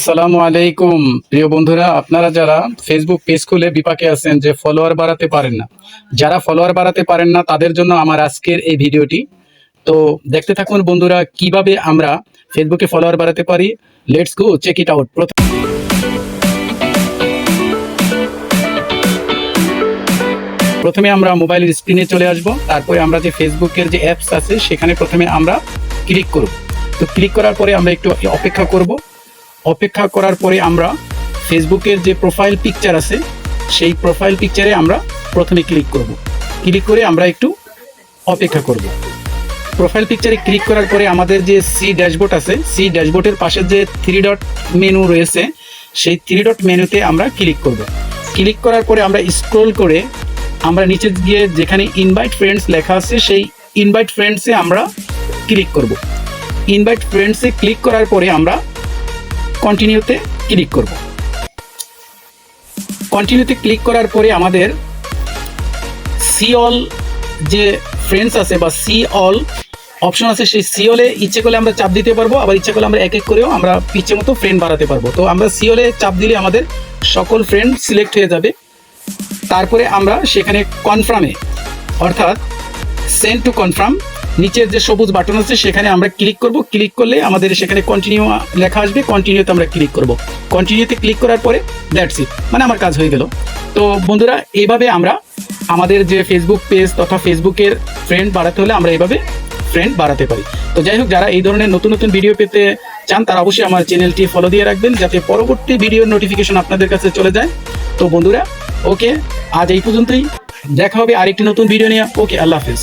আসসালামু আলাইকুম। প্রিয় বন্ধুরা, আপনারা যারা ফেসবুক পেজ খুলে বিপাকে আছেন যে ফলোয়ার বাড়াতে পারেন না, যারা ফলোয়ার বাড়াতে পারেন না, তাদের জন্য আমার আজকের এই ভিডিওটি। তো দেখতে থাকুন বন্ধুরা, কীভাবে আমরা ফেসবুকে ফলোয়ার বাড়াতে পারি। Let's go check it out প্রথমে আমরা মোবাইলের স্ক্রিনে চলে আসব। তারপরে আমরা যে ফেসবুকের যে অ্যাপস আছে, সেখানে প্রথমে আমরা ক্লিক করব। তো ক্লিক করার পরে আমরা একটু অপেক্ষা করব। অপেক্ষা করার পরে আমরা ফেসবুকের যে প্রোফাইল পিকচার আছে, সেই প্রোফাইল পিকচারে আমরা প্রথমে ক্লিক করব। ক্লিক করে আমরা একটু অপেক্ষা করব। প্রোফাইল পিকচারে ক্লিক করার পরে আমাদের যে সি ড্যাশবোর্ড আছে সি ড্যাশবোর্ডের পাশে যে থ্রি ডট মেনু রয়েছে, সেই থ্রি ডট মেনুতে আমরা ক্লিক করব। ক্লিক করার পরে আমরা স্ক্রোল করে আমরা নিচে গিয়ে যেখানে ইনভাইট ফ্রেন্ডস লেখা আছে, সেই ইনভাইট ফ্রেন্ডসে আমরা ক্লিক করব। ইনভাইট ফ্রেন্ডসে ক্লিক করার পরে আমরা কন্টিনিউতে ক্লিক করব। কন্টিনিউতে ক্লিক করার পরে আমাদের সি অল যে ফ্রেন্ডস আছে বা সি অল অপশন আছে, সেই সিওলে ইচ্ছে করলে আমরা চাপ দিতে পারব, আবার ইচ্ছে করলে আমরা এক এক করেও আমরা ইচ্ছে মতো ফ্রেন্ড বাড়াতে পারব। তো আমরা সিওলে চাপ দিলে আমাদের সকল ফ্রেন্ড সিলেক্ট হয়ে যাবে। তারপরে আমরা সেখানে কনফার্মে অর্থাৎ সেন্ড টু কনফার্ম নিচের যে সবুজ বাটন আছে, সেখানে আমরা ক্লিক করব। ক্লিক করলে আমাদের সেখানে কন্টিনিউ লেখা আসবে। কন্টিনিউতে আমরা ক্লিক করব। কন্টিনিউতে ক্লিক করার পরে দ্যাটস ইট মানে আমার কাজ হয়ে গেল। তো বন্ধুরা এইভাবে আমরা আমাদের যে ফেসবুক পেজ তথা ফেসবুকের ফ্রেন্ড বাড়াতে হলে আমরা এইভাবে ফ্রেন্ড বাড়াতে পারি। তো যাই হোক, যারা এই ধরনের নতুন নতুন ভিডিও পেতে চান, তারা অবশ্যই আমার চ্যানেলটি ফলো দিয়ে রাখবেন, যাতে পরবর্তী ভিডিওর নোটিফিকেশন আপনাদের কাছে চলে যায়। তো বন্ধুরা ওকে আজ এই পর্যন্তই। দেখা হবে আরেকটি নতুন ভিডিও নিয়ে। ওকে আল্লাহ হাফিজ।